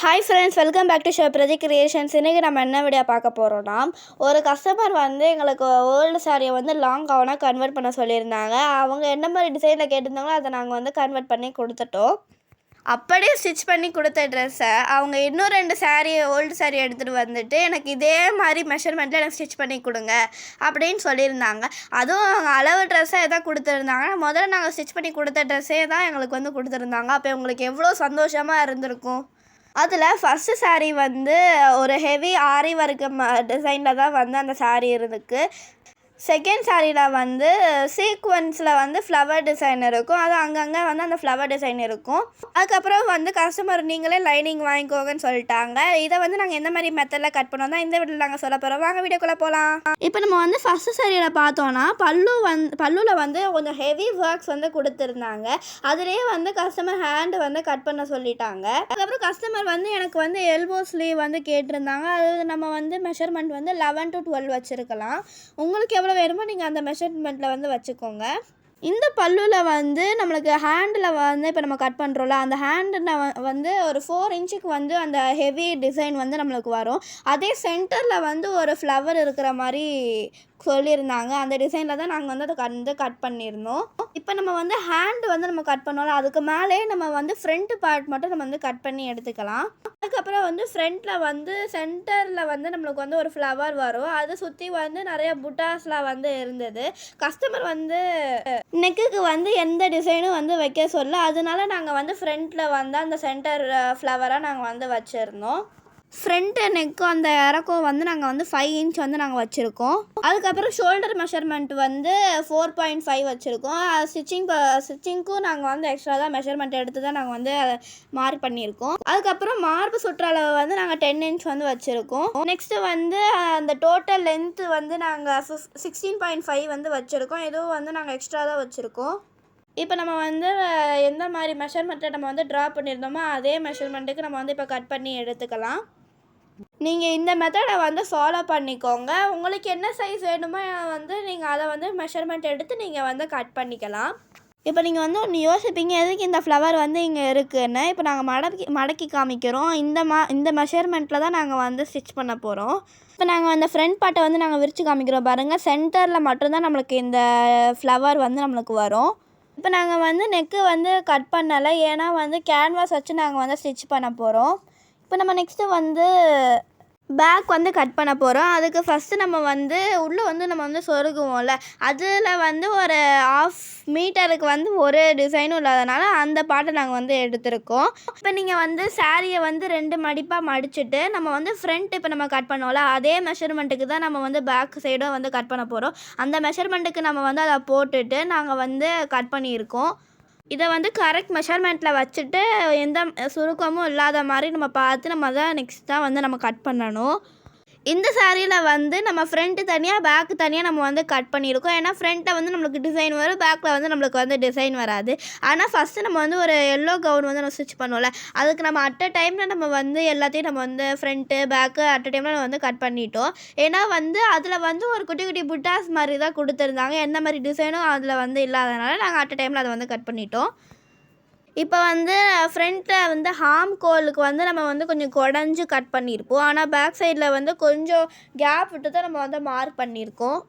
Hi friends welcome back to show Prathi creations இன்றைக்கி நம்ம என்ன வீடியோ பார்க்க போகிறோன்னா ஒரு கஸ்டமர் வந்து எங்களுக்கு ஓல்டு சாரியை வந்து லாங் கவனாக கன்வெர்ட் பண்ண சொல்லியிருந்தாங்க. அவங்க என்ன மாதிரி டிசைனில் கேட்டிருந்தாங்களோ அதை நாங்கள் வந்து கன்வெர்ட் பண்ணி கொடுத்துட்டோம். அப்படியே ஸ்டிச் பண்ணி கொடுத்த ட்ரெஸ்ஸை அவங்க இன்னும் ரெண்டு சாரீ ஓல்டு சாரீ எடுத்துகிட்டு வந்துட்டு எனக்கு இதே மாதிரி மெஷர்மெண்ட்டில் எனக்கு ஸ்டிச் பண்ணி கொடுங்க அப்படின்னு சொல்லியிருந்தாங்க. அதுவும் அவங்க அளவு ட்ரெஸ்ஸை எதாவது கொடுத்துருந்தாங்க. முதல்ல நாங்கள் ஸ்டிச் பண்ணி கொடுத்த ட்ரெஸ்ஸே தான் எங்களுக்கு வந்து கொடுத்துருந்தாங்க. அப்போ உங்களுக்கு எவ்வளோ சந்தோஷமாக இருந்திருக்கும்? அதில் ஃபஸ்ட்டு saree வந்து ஒரு ஹெவி ஆரி ஒர்க்கு ம டிசைனில் தான் வந்து அந்த saree இருந்துக்கு செகண்ட் சாரியில் வந்து சீக்வன்ஸில் வந்து ஃப்ளவர் டிசைன் இருக்கும். அது அங்கங்கே வந்து அந்த ஃப்ளவர் டிசைன் இருக்கும். அதுக்கப்புறம் வந்து கஸ்டமர் நீங்களே லைனிங் வாங்கிக்கோங்கன்னு சொல்லிட்டாங்க. இதை வந்து நாங்கள் எந்த மாதிரி மெத்தடில் கட் பண்ணோம் தான் இந்த வீட்டில் நாங்கள் சொல்ல போகிறோம் வாங்க வீடியோக்குள்ளே போகலாம் இப்போ நம்ம வந்து ஃபஸ்ட்டு சாரியில் பார்த்தோன்னா பல்லு வந்து பல்லுவில் வந்து கொஞ்சம் ஹெவி ஒர்க்ஸ் வந்து கொடுத்துருந்தாங்க. அதுலேயே வந்து கஸ்டமர் ஹேண்டு வந்து கட் பண்ண சொல்லிட்டாங்க. அதுக்கப்புறம் கஸ்டமர் வந்து எனக்கு வந்து எல்போ ஸ்லீவ் வந்து கேட்டிருந்தாங்க. அது நம்ம வந்து மெஷர்மெண்ட் வந்து லெவன் டு டுவெல் வச்சுருக்கலாம். உங்களுக்கு எவ்வளோ வேணுமோ நீங்கள் அந்த மெஷர்மெண்ட்டில் வந்து வச்சுக்கோங்க. இந்த பல்லுவில் வந்து நம்மளுக்கு ஹேண்டில் வந்து இப்போ நம்ம கட் பண்ணுறோம்ல அந்த ஹேண்டில் வந்து ஒரு ஃபோர் இன்ச்சுக்கு வந்து அந்த ஹெவி டிசைன் வந்து நம்மளுக்கு வரும். அதே சென்டரில் வந்து ஒரு ஃப்ளவர் இருக்கிற மாதிரி சொல்லியிருந்தாங்க. அந்த டிசைனில் தான் நாங்கள் வந்து அதை வந்து கட் பண்ணியிருந்தோம். இப்போ நம்ம வந்து ஹேண்டு வந்து நம்ம கட் பண்ணோம்ல அதுக்கு மேலே நம்ம வந்து ஃப்ரண்ட் பார்ட் மட்டும் நம்ம வந்து கட் பண்ணி எடுத்துக்கலாம். அதுக்கப்புறம் வந்து ஃப்ரண்ட்டில் வந்து சென்டரில் வந்து நம்மளுக்கு வந்து ஒரு ஃப்ளவர் வரும். அதை சுற்றி வந்து நிறைய புட்டாஸ்லாம் வந்து இருந்தது. கஸ்டமர் வந்து நெக்குக்கு வந்து எந்த டிசைனும் வந்து வைக்க சொல்ல அதனால நாங்கள் வந்து ஃப்ரண்ட்டில் வந்து அந்த சென்டர் ஃப்ளவராக நாங்கள் வந்து வச்சுருந்தோம். ஃப்ரண்ட் நெக்கும் அந்த இறக்கம் வந்து நாங்கள் வந்து ஃபைவ் இன்ச் வந்து நாங்கள் வச்சுருக்கோம். அதுக்கப்புறம் ஷோல்டர் மெஷர்மெண்ட் வந்து ஃபோர் பாயிண்ட் ஃபைவ் வச்சுருக்கோம். ஸ்டிச்சிங் ஸ்டிச்சிங்க்கும் நாங்கள் வந்து எக்ஸ்ட்ரா தான் மெஷர்மெண்ட் எடுத்து தான் நாங்கள் வந்து அதை மார்க் பண்ணியிருக்கோம். அதுக்கப்புறம் மார்பு சுற்றளவு வந்து நாங்கள் டென் இன்ச் வந்து வச்சுருக்கோம். நெக்ஸ்ட்டு வந்து அந்த டோட்டல் லென்த்து வந்து நாங்கள் ஃபிஃப் சிக்ஸ்டீன் பாயிண்ட் ஃபைவ் வந்து வச்சுருக்கோம். இதுவும் வந்து நாங்கள் எக்ஸ்ட்ரா தான் வச்சுருக்கோம். இப்போ நம்ம வந்து எந்த மாதிரி மெஷர்மெண்ட்டை நம்ம வந்து ட்ரா பண்ணியிருந்தோமோ அதே மெஷர்மெண்ட்டுக்கு நம்ம வந்து இப்போ கட் பண்ணி எடுத்துக்கலாம். நீங்கள் இந்த மெத்தடை வந்து ஃபாலோ பண்ணிக்கோங்க. உங்களுக்கு என்ன சைஸ் வேணுமோ வந்து நீங்கள் அதை வந்து மெஷர்மெண்ட் எடுத்து நீங்கள் வந்து கட் பண்ணிக்கலாம். இப்போ நீங்கள் வந்து ஒன்று யோசிப்பீங்க எதுக்கு இந்த ஃப்ளவர் வந்து இங்கே இருக்குன்னு? இப்போ நாங்கள் மடக்கி மடக்கி காமிக்கிறோம். இந்த மா இந்த மெஷர்மெண்ட்டில் தான் நாங்கள் வந்து ஸ்டிச் பண்ண போகிறோம் இப்போ நாங்கள் அந்த ஃப்ரண்ட் பார்ட்டை வந்து நாங்கள் விரித்து காமிக்கிறோம் பாருங்கள் சென்டரில் மட்டும்தான் நம்மளுக்கு இந்த ஃப்ளவர் வந்து நம்மளுக்கு வரும். இப்போ நாங்கள் வந்து நெக்கு வந்து கட் பண்ணலை. ஏன்னா வந்து கேன்வாஸ் வச்சு நாங்கள் வந்து ஸ்டிச் பண்ண போகிறோம் இப்போ நம்ம நெக்ஸ்ட்டு வந்து பேக் வந்து கட் பண்ண போகிறோம் அதுக்கு ஃபஸ்ட்டு நம்ம வந்து உள்ளே வந்து நம்ம வந்து சொருகுவோம்ல. அதில் வந்து ஒரு ஆஃப் மீட்டருக்கு வந்து ஒரு டிசைனும் இல்லாதனால அந்த பாட்டை நாங்கள் வந்து எடுத்திருக்கோம். இப்போ நீங்கள் வந்து சாரியை வந்து ரெண்டு மடிப்பாக மடிச்சுட்டு நம்ம வந்து ஃப்ரண்ட் இப்போ நம்ம கட் பண்ணோம்ல அதே மெஷர்மெண்ட்டுக்கு தான் நம்ம வந்து பேக் சைடும் வந்து கட் பண்ண போகிறோம் அந்த மெஷர்மெண்ட்டுக்கு நம்ம வந்து அதை போட்டுட்டு நாங்கள் வந்து கட் பண்ணியிருக்கோம். இதை வந்து கரெக்ட் மெஷர்மெண்ட்டில் வச்சுட்டு எந்த சுருக்கமும் இல்லாத மாதிரி நம்ம பார்த்து நம்ம தான் நெக்ஸ்ட் தான் வந்து நம்ம கட் பண்ணணும். இந்த சாரியில் வந்து நம்ம ஃப்ரண்ட்டு தனியாக பேக்கு தனியாக நம்ம வந்து கட் பண்ணியிருக்கோம். ஏன்னா ஃப்ரண்ட்டில் வந்து நம்மளுக்கு டிசைன் வரும் பேக்கில் வந்து நம்மளுக்கு வந்து டிசைன் வராது. ஆனால் ஃபஸ்ட்டு நம்ம வந்து ஒரு எல்லோ கவுன் வந்து நம்ம ஸ்டிச் பண்ணுவோம்ல அதுக்கு நம்ம அட் அ டைமில் நம்ம வந்து எல்லாத்தையும் நம்ம வந்து ஃப்ரண்ட்டு பேக்கு அட் அ டைமில் நம்ம வந்து கட் பண்ணிட்டோம். ஏன்னா வந்து அதில் வந்து ஒரு குட்டி குட்டி புட்டாஸ் மாதிரி தான் கொடுத்துருந்தாங்க. எந்த மாதிரி டிசைனும் அதில் வந்து இல்லாதனால நாங்கள் அட் அ டைமில் அதை வந்து கட் பண்ணிட்டோம். இப்போ வந்து ஃப்ரண்ட்டில் வந்து ஹார்ம் கோலுக்கு வந்து நம்ம வந்து கொஞ்சம் குடஞ்சி கட் பண்ணியிருப்போம் ஆனால் பேக் சைடில் வந்து கொஞ்சம் கேப் விட்டு தான் நம்ம வந்து மார்க் பண்ணியிருக்கோம்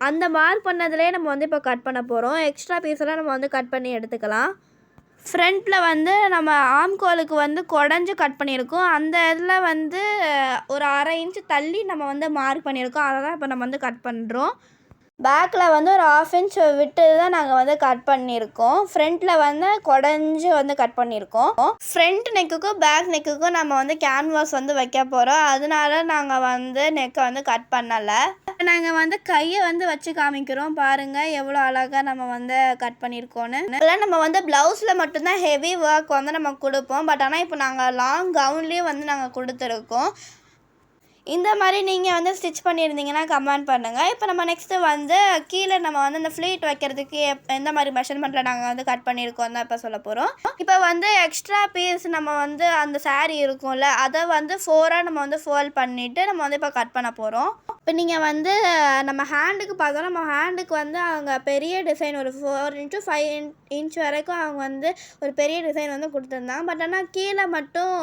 அந்த மார்க் பண்ணதுலேயே நம்ம வந்து இப்போ கட் பண்ண போகிறோம் எக்ஸ்ட்ரா பீஸெல்லாம் நம்ம வந்து கட் பண்ணி எடுத்துக்கலாம். ஃப்ரண்ட்டில் வந்து நம்ம ஆம் கோலுக்கு வந்து குடஞ்சி கட் பண்ணியிருக்கோம் அந்த இதில் வந்து ஒரு அரை இன்ச்சு தள்ளி நம்ம வந்து மார்க் பண்ணியிருக்கோம் அதை தான் இப்போ நம்ம வந்து கட் பண்ணுறோம் பேக்கில் வந்து ஒரு ஆஃப் இன்ச் விட்டு தான் நாங்கள் வந்து கட் பண்ணியிருக்கோம். ஃப்ரண்ட்டில் வந்து குடஞ்சி வந்து கட் பண்ணியிருக்கோம். ஃப்ரண்ட் நெக்குக்கும் பேக் நெக்குக்கும் நம்ம வந்து கேன்வாஸ் வந்து வைக்க போகிறோம் அதனால நாங்கள் வந்து நெக்கை வந்து கட் பண்ணலை. நாங்கள் வந்து கையை வந்து வச்சு காமிக்கிறோம். பாருங்கள் எவ்வளோ அழகாக நம்ம வந்து கட் பண்ணியிருக்கோன்னு இதெல்லாம் நம்ம வந்து ப்ளவுஸில் மட்டும்தான் ஹெவி ஒர்க் வந்து நம்ம கொடுப்போம். பட் ஆனால் இப்போ நாங்கள் லாங் கவுன்லேயும் வந்து நாங்கள் கொடுத்துருக்கோம். இந்த மாதிரி நீங்கள் வந்து ஸ்டிச் பண்ணியிருந்தீங்கன்னா கமெண்ட் பண்ணுங்கள் இப்போ நம்ம நெக்ஸ்ட்டு வந்து கீழே நம்ம வந்து அந்த ஃப்ளீட் வைக்கிறதுக்கு எப்- எந்த மாதிரி மெஷர்மெண்ட்டில் நாங்கள் வந்து கட் பண்ணியிருக்கோம் தான் இப்போ சொல்ல போகிறோம் இப்போ வந்து எக்ஸ்ட்ரா பீஸ் நம்ம வந்து அந்த சாரீ இருக்கும்ல அதை வந்து ஃபோராக நம்ம வந்து ஃபோல்ட் பண்ணிவிட்டு நம்ம வந்து இப்போ கட் பண்ண போகிறோம் இப்போ நீங்கள் வந்து நம்ம ஹேண்டுக்கு பார்த்தோம் நம்ம ஹேண்டுக்கு வந்து அவங்க பெரிய டிசைன் ஒரு ஃபோர் இன்ட்டு ஃபைவ் இன்ச் வரைக்கும் அவங்க வந்து ஒரு பெரிய டிசைன் வந்து கொடுத்துருந்தாங்க. பட் ஆனால் கீழே மட்டும்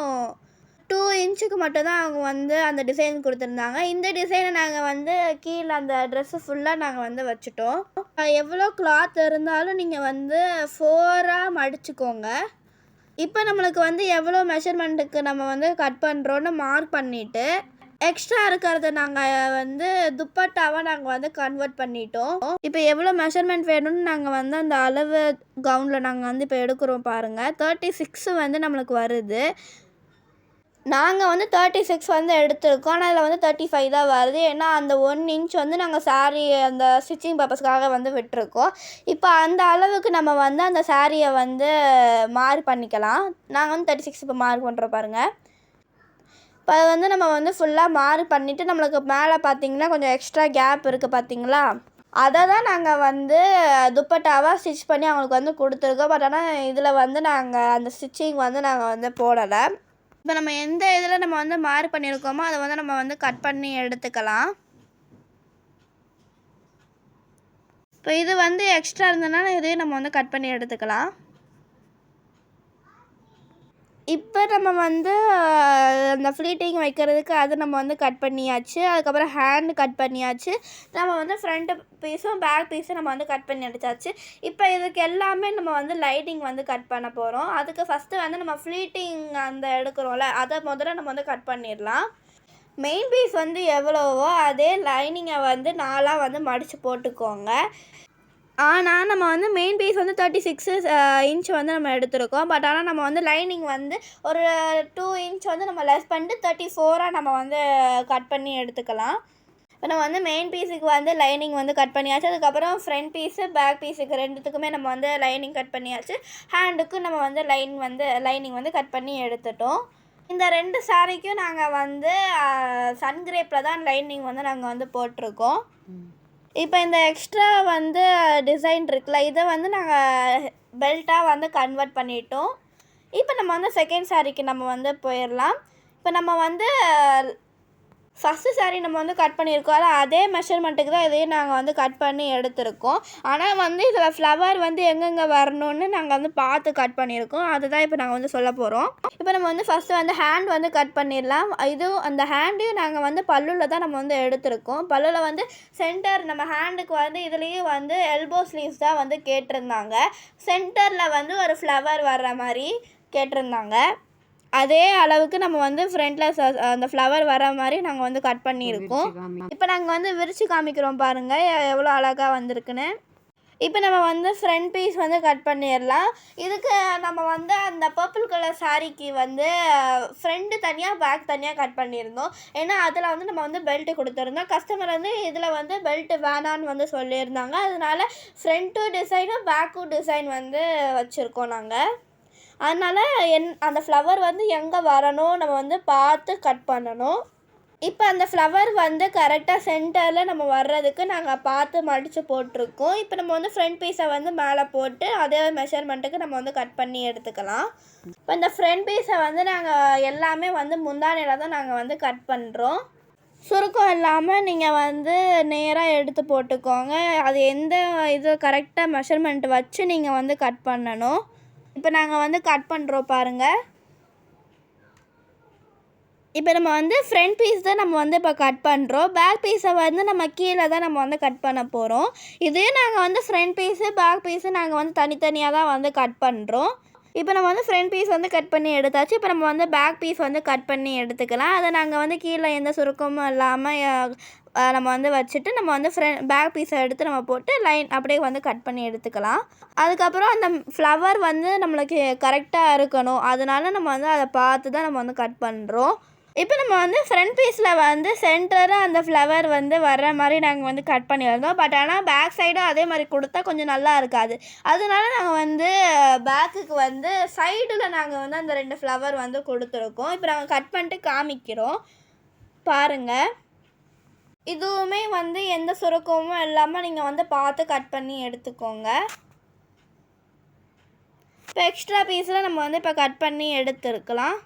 டூ இன்ச்சுக்கு மட்டும்தான் அவங்க வந்து அந்த டிசைன் கொடுத்துருந்தாங்க. இந்த டிசைனை நாங்கள் வந்து கீழே அந்த ட்ரெஸ்ஸு ஃபுல்லாக நாங்கள் வந்து வச்சுட்டோம். எவ்வளோ கிளாத் இருந்தாலும் நீங்கள் வந்து ஃபோராக மடிச்சுக்கோங்க. இப்போ நம்மளுக்கு வந்து எவ்வளோ மெஷர்மெண்ட்டுக்கு நம்ம வந்து கட் பண்ணுறோன்னு மார்க் பண்ணிவிட்டு எக்ஸ்ட்ரா இருக்கிறத நாங்கள் வந்து துப்பட்டாவாக நாங்கள் வந்து கன்வெர்ட் பண்ணிட்டோம். இப்போ எவ்வளோ மெஷர்மெண்ட் வேணும்னு நாங்கள் வந்து அந்த அளவு கவுனில் நாங்கள் வந்து இப்போ எடுக்கிறோம் பாருங்கள் தேர்ட்டி சிக்ஸு வந்து நம்மளுக்கு வருது. நாங்கள் வந்து தேர்ட்டி சிக்ஸ் வந்து எடுத்திருக்கோம். ஆனால் அதில் வந்து தேர்ட்டி ஃபைவ் தான் வருது. ஏன்னா அந்த ஒன் இன்ச் வந்து நாங்கள் சாரீ அந்த ஸ்டிச்சிங் பர்பஸ்க்காக வந்து விட்டுருக்கோம். இப்போ அந்த அளவுக்கு நம்ம வந்து அந்த சாரியை வந்து மார்க் பண்ணிக்கலாம். நாங்கள் வந்து தேர்ட்டி சிக்ஸ் இப்போ மார்க் பண்ணுறோம் பாருங்கள் இப்போ அதை வந்து நம்ம வந்து ஃபுல்லாக மார்க் பண்ணிவிட்டு நம்மளுக்கு மேலே பார்த்தீங்கன்னா கொஞ்சம் எக்ஸ்ட்ரா கேப் இருக்குது பார்த்தீங்களா அதை தான் நாங்கள் வந்து துப்பட்டாவாக ஸ்டிச் பண்ணி அவங்களுக்கு வந்து கொடுத்துருக்கோம். பட் ஆனால் இதில் வந்து நாங்கள் அந்த ஸ்டிச்சிங் வந்து நாங்கள் வந்து போடலை. இப்போ நம்ம எந்த இதில் நம்ம வந்து மாறு பண்ணியிருக்கோமோ அதை வந்து நம்ம வந்து கட் பண்ணி எடுத்துக்கலாம். இப்போ இது வந்து எக்ஸ்ட்ரா இருந்ததுனால இதையும் நம்ம வந்து கட் பண்ணி எடுத்துக்கலாம். இப்போ நம்ம வந்து அந்த ஃப்ளீட்டிங் வைக்கிறதுக்கு அது நம்ம வந்து கட் பண்ணியாச்சு. அதுக்கப்புறம் ஹேண்ட் கட் பண்ணியாச்சு. நம்ம வந்து ஃப்ரண்ட்டு பீஸும் பேக் பீஸும் நம்ம வந்து கட் பண்ணி அடித்தாச்சு இப்போ இதுக்கு எல்லாமே நம்ம வந்து லைட்டிங் வந்து கட் பண்ண போகிறோம் அதுக்கு ஃபஸ்ட்டு வந்து நம்ம ஃப்ளீட்டிங் அந்த எடுக்கிறோம்ல அதை முதல்ல நம்ம வந்து கட் பண்ணிடலாம். மெயின் பீஸ் வந்து எவ்வளவோ அதே லைனிங்கை வந்து நாலாக வந்து மடித்து போட்டுக்கோங்க. ஆனால் நம்ம வந்து மெயின் பீஸ் வந்து தேர்ட்டி சிக்ஸு இன்ச் வந்து நம்ம எடுத்திருக்கோம். பட் ஆனால் நம்ம வந்து லைனிங் வந்து ஒரு டூ இன்ச் வந்து நம்ம லெஸ் பண்ணிட்டு தேர்ட்டி ஃபோராக நம்ம வந்து கட் பண்ணி எடுத்துக்கலாம். இப்போ நம்ம வந்து மெயின் பீஸுக்கு வந்து லைனிங் வந்து கட் பண்ணியாச்சு. அதுக்கப்புறம் ஃப்ரண்ட் பீஸு பேக் பீஸுக்கு ரெண்டுத்துக்குமே நம்ம வந்து லைனிங் கட் பண்ணியாச்சு. ஹேண்டுக்கு நம்ம வந்து லைன் வந்து லைனிங் வந்து கட் பண்ணி எடுத்துட்டோம். இந்த ரெண்டு சாரிக்கும் நாங்கள் வந்து சன்கிரேப்பில் தான் லைனிங் வந்து நாங்கள் வந்து போட்டிருக்கோம். இப்போ இந்த எக்ஸ்ட்ரா வந்து டிசைன் இருக்குல்ல இதை வந்து நாங்கள் பெல்ட்டாக வந்து கன்வெர்ட் பண்ணிட்டோம். இப்போ நம்ம வந்து செகண்ட் சாரிக்கு நம்ம வந்து போயிடலாம். இப்போ நம்ம வந்து ஃபஸ்ட்டு சாரீ நம்ம வந்து கட் பண்ணியிருக்கோம். அதான் அதே மெஷர்மெண்ட்டுக்கு தான் இதையும் நாங்கள் வந்து கட் பண்ணி எடுத்திருக்கோம். ஆனால் வந்து இதில் ஃப்ளவர் வந்து எங்கெங்கே வரணும்னு நாங்கள் வந்து பார்த்து கட் பண்ணியிருக்கோம். அதுதான் இப்போ நாங்கள் வந்து சொல்ல போகிறோம் இப்போ நம்ம வந்து ஃபஸ்ட்டு வந்து ஹேண்ட் வந்து கட் பண்ணிடலாம். இதுவும் அந்த ஹேண்டையும் நாங்கள் வந்து பல்லுவில் தான் நம்ம வந்து எடுத்திருக்கோம். பல்லுவில் வந்து சென்டர் நம்ம ஹேண்டுக்கு வந்து இதுலேயும் வந்து எல்போ ஸ்லீவ்ஸ் தான் வந்து கேட்டிருந்தாங்க. சென்டரில் வந்து ஒரு ஃப்ளவர் வர்ற மாதிரி கேட்டிருந்தாங்க. அதே அளவுக்கு நம்ம வந்து ஃப்ரண்ட்டில் அந்த ஃப்ளவர் வர மாதிரி நாங்கள் வந்து கட் பண்ணியிருக்கோம். இப்போ நாங்கள் வந்து விரித்து காமிக்கிறோம் பாருங்கள் எவ்வளோ அழகாக வந்திருக்குன்னு. இப்போ நம்ம வந்து ஃப்ரண்ட் பீஸ் வந்து கட் பண்ணிடலாம். இதுக்கு நம்ம வந்து அந்த பர்பிள் கலர் சாரீக்கு வந்து ஃப்ரண்ட்டு தனியாக பேக் தனியாக கட் பண்ணியிருந்தோம். ஏன்னா அதில் வந்து நம்ம வந்து பெல்ட்டு கொடுத்துருந்தோம். கஸ்டமர் வந்து இதில் வந்து பெல்ட்டு வேணான்னு வந்து சொல்லியிருந்தாங்க. அதனால ஃப்ரண்ட்டும் டிசைனும் பேக்கும் டிசைன் வந்து வச்சுருக்கோம் நாங்கள் அதனால் என் அந்த ஃப்ளவர் வந்து எங்கே வரணும்? நம்ம வந்து பார்த்து கட் பண்ணணும். இப்போ அந்த ஃப்ளவர் வந்து கரெக்டாக சென்டரில் நம்ம வர்றதுக்கு நாங்கள் பார்த்து மடித்து போட்டிருக்கோம். இப்போ நம்ம வந்து ஃப்ரண்ட் பீஸை வந்து மேலே போட்டு அதே மெஷர்மெண்ட்டுக்கு நம்ம வந்து கட் பண்ணி எடுத்துக்கலாம். இப்போ இந்த ஃப்ரண்ட் பீஸை வந்து நாங்கள் எல்லாமே வந்து முந்தானையில் தான் நாங்கள் வந்து கட் பண்ணுறோம் சுருக்கம் இல்லாமல் நீங்கள் வந்து நேராக எடுத்து போட்டுக்கோங்க. அது எந்த இது கரெக்டாக மெஷர்மெண்ட் வச்சு நீங்கள் வந்து கட் பண்ணணும். இப்போ நாங்கள் வந்து கட் பண்ணுறோம் பாருங்கள் இப்போ நம்ம வந்து ஃப்ரண்ட் பீஸ் தான் நம்ம வந்து இப்போ கட் பண்ணுறோம் பேக் பீஸை வந்து நம்ம கீழே தான் நம்ம வந்து கட் பண்ண போகிறோம் இதே நாங்கள் வந்து ஃப்ரண்ட் பீஸு பேக் பீஸு நாங்கள் வந்து தனித்தனியாக தான் வந்து கட் பண்ணுறோம் இப்போ நம்ம வந்து ஃப்ரண்ட் பீஸ் வந்து கட் பண்ணி எடுத்தாச்சு. இப்போ நம்ம வந்து பேக் பீஸ் வந்து கட் பண்ணி எடுத்துக்கலாம். அதை நாங்கள் வந்து கீழே எந்த சுருக்கமும் இல்லாமல் நம்ம வந்து வச்சுட்டு நம்ம வந்து ஃப்ரண்ட் பேக் பீஸை எடுத்து நம்ம போட்டு லைன் அப்படியே வந்து கட் பண்ணி எடுத்துக்கலாம். அதுக்கப்புறம் அந்த ஃப்ளவர் வந்து நம்மளுக்கு கரெக்டாக இருக்கணும். அதனால நம்ம வந்து அதை பார்த்து தான் நம்ம வந்து கட் பண்ணுறோம் இப்போ நம்ம வந்து ஃப்ரண்ட் பீஸில் வந்து சென்டராக அந்த ஃப்ளவர் வந்து வர்ற மாதிரி நாங்கள் வந்து கட் பண்ணியிருந்தோம் பட் ஆனால் பேக் சைடும் அதே மாதிரி கொடுத்தா கொஞ்சம் நல்லா இருக்காது. அதனால நாங்கள் வந்து பேக்குக்கு வந்து சைடில் நாங்கள் வந்து அந்த ரெண்டு ஃப்ளவர் வந்து கொடுத்துருக்கோம். இப்போ நாங்கள் கட் பண்ணிட்டு காமிக்கிறோம். பாருங்கள் இதுவுமே வந்து எந்த சுருக்கமும் இல்லாமல் நீங்கள் வந்து பார்த்து கட் பண்ணி எடுத்துக்கோங்க. இப்போ எக்ஸ்ட்ரா பீஸில் நம்ம வந்து இப்போ கட் பண்ணி எடுத்துருக்கலாம்.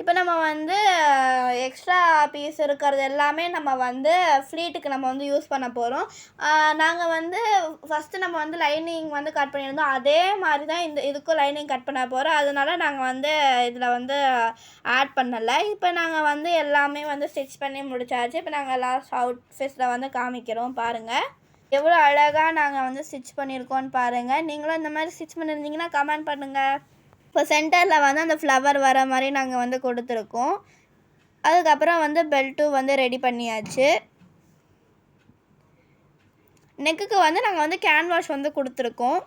இப்போ நம்ம வந்து எக்ஸ்ட்ரா பீஸ் இருக்கிறது எல்லாமே நம்ம வந்து ஃப்ளீட்டுக்கு நம்ம வந்து யூஸ் பண்ண போகிறோம் நாங்கள் வந்து ஃபஸ்ட்டு நம்ம வந்து லைனிங் வந்து கட் பண்ணியிருந்தோம். அதே மாதிரி தான் இந்த இதுக்கும் லைனிங் கட் பண்ண போகிறோம் அதனால நாங்கள் வந்து இதில் வந்து ஆட் பண்ணலை. இப்போ நாங்கள் வந்து எல்லாமே வந்து ஸ்டிச் பண்ணி முடிச்சாச்சு. இப்போ நாங்கள் லாஸ்ட் அவுட்ஃபிட்ஸில் வந்து காமிக்கிறோம் பாருங்கள் எவ்வளோ அழகாக நாங்கள் வந்து ஸ்டிச் பண்ணியிருக்கோம்னு பாருங்கள் நீங்களும் இந்த மாதிரி ஸ்டிச் பண்ணியிருந்தீங்கன்னா கமெண்ட் பண்ணுங்கள் இப்போ சென்டரில் வந்து அந்த ஃப்ளவர் வர மாதிரி நாங்கள் வந்து கொடுத்துருக்கோம். அதுக்கப்புறம் வந்து பெல்ட்டும் வந்து ரெடி பண்ணியாச்சு. நெக்குக்கு வந்து நாங்கள் வந்து கேன்வாஷ் வந்து கொடுத்துருக்கோம்.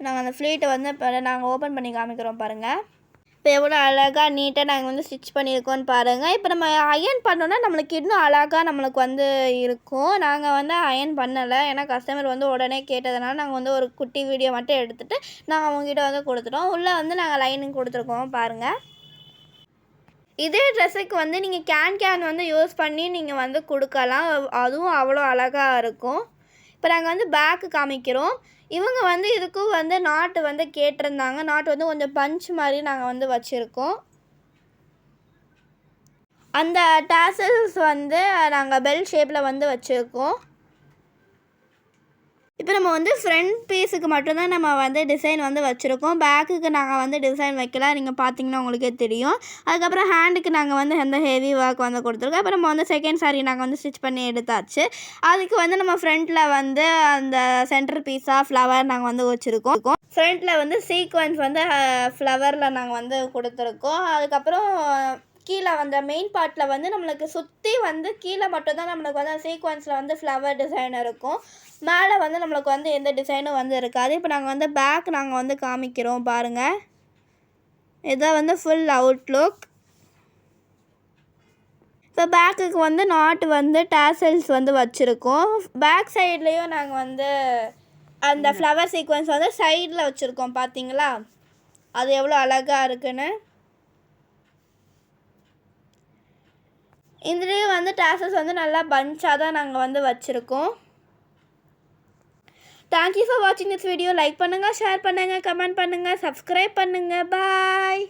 நாங்கள் அந்த ஃப்ளீட்டை வந்து இப்போ நாங்கள் ஓப்பன் பண்ணி காமிக்கிறோம் பாருங்கள் இப்போ எவ்வளோ அழகாக நீட்டாக நாங்கள் வந்து ஸ்டிச் பண்ணியிருக்கோம்னு பாருங்கள் இப்போ நம்ம அயன் பண்ணோன்னா நம்மளுக்கு இன்னும் அழகாக நம்மளுக்கு வந்து இருக்கும். நாங்கள் வந்து அயன் பண்ணலை. ஏன்னா கஸ்டமர் வந்து உடனே கேட்டதுனால நாங்கள் வந்து ஒரு குட்டி வீடியோ மட்டும் எடுத்துகிட்டு நாங்கள் அவங்ககிட்ட வந்து கொடுத்துட்டோம். உள்ளே வந்து நாங்கள் லைனிங் கொடுத்துருக்கோம் பாருங்கள் இதே ட்ரெஸ்ஸுக்கு வந்து நீங்கள் கேன் கேன் வந்து யூஸ் பண்ணி நீங்கள் வந்து கொடுக்கலாம். அதுவும் அவ்வளோ அழகாக இருக்கும். இப்போ நாங்கள் வந்து பேக்கு காமிக்கிறோம். இவங்க வந்து இதுக்கும் வந்து நாட்டு வந்து கேட்டிருந்தாங்க. நாட்டு வந்து கொஞ்சம் பஞ்ச் மாதிரி நாங்கள் வந்து வச்சுருக்கோம். அந்த டாசல்ஸ் வந்து நாங்கள் பெல் ஷேப்பில் வந்து வச்சுருக்கோம். இப்போ நம்ம வந்து ஃப்ரண்ட் பீஸுக்கு மட்டும்தான் நம்ம வந்து டிசைன் வந்து வச்சுருக்கோம். பேக்குக்கு நாங்கள் வந்து டிசைன் வைக்கல. நீங்கள் பார்த்தீங்கன்னா உங்களுக்கே தெரியும். அதுக்கப்புறம் ஹேண்டுக்கு நாங்கள் வந்து எந்த ஹெவி ஒர்க் வந்து கொடுத்துருக்கோம். அப்புறம் நம்ம வந்து செகண்ட் சாரி நாங்கள் வந்து ஸ்டிச் பண்ணி எடுத்தாச்சு. அதுக்கு வந்து நம்ம ஃப்ரண்ட்டில் வந்து அந்த சென்டர் பீஸாக ஃப்ளவர் நாங்கள் வந்து வச்சுருக்கோம். ஃப்ரண்ட்டில் வந்து சீக்வன்ஸ் வந்து ஃப்ளவரில் நாங்கள் வந்து கொடுத்துருக்கோம். அதுக்கப்புறம் கீழே அந்த மெயின் பார்ட்டில் வந்து நம்மளுக்கு சுற்றி வந்து கீழே மட்டும்தான் நம்மளுக்கு வந்து சீக்வன்ஸில் வந்து ஃப்ளவர் டிசைன் இருக்கும். மேலே வந்து நம்மளுக்கு வந்து எந்த டிசைனும் வந்து இருக்காது. இப்போ நாங்கள் வந்து பேக் நாங்கள் வந்து காமிக்கிறோம் பாருங்கள் இதை வந்து ஃபுல் அவுட்லுக் இப்போ பேக்குக்கு வந்து நாட்டு வந்து டேசல்ஸ் வந்து வச்சுருக்கோம். பேக் சைட்லேயும் நாங்கள் வந்து அந்த ஃப்ளவர் சீக்வன்ஸ் வந்து சைடில் வச்சுருக்கோம் பார்த்தீங்களா அது எவ்வளோ அழகாக இருக்குன்னு. இதுலேயும் வந்து டேசஸ் வந்து நல்லா பஞ்சாக தான் நாங்கள் வந்து வச்சுருக்கோம். தேங்க்யூ ஃபார் வாட்சிங் திஸ் வீடியோ லைக் பண்ணுங்கள் ஷேர் பண்ணுங்கள் கமெண்ட் பண்ணுங்கள் சப்ஸ்கிரைப் பண்ணுங்கள் பாய்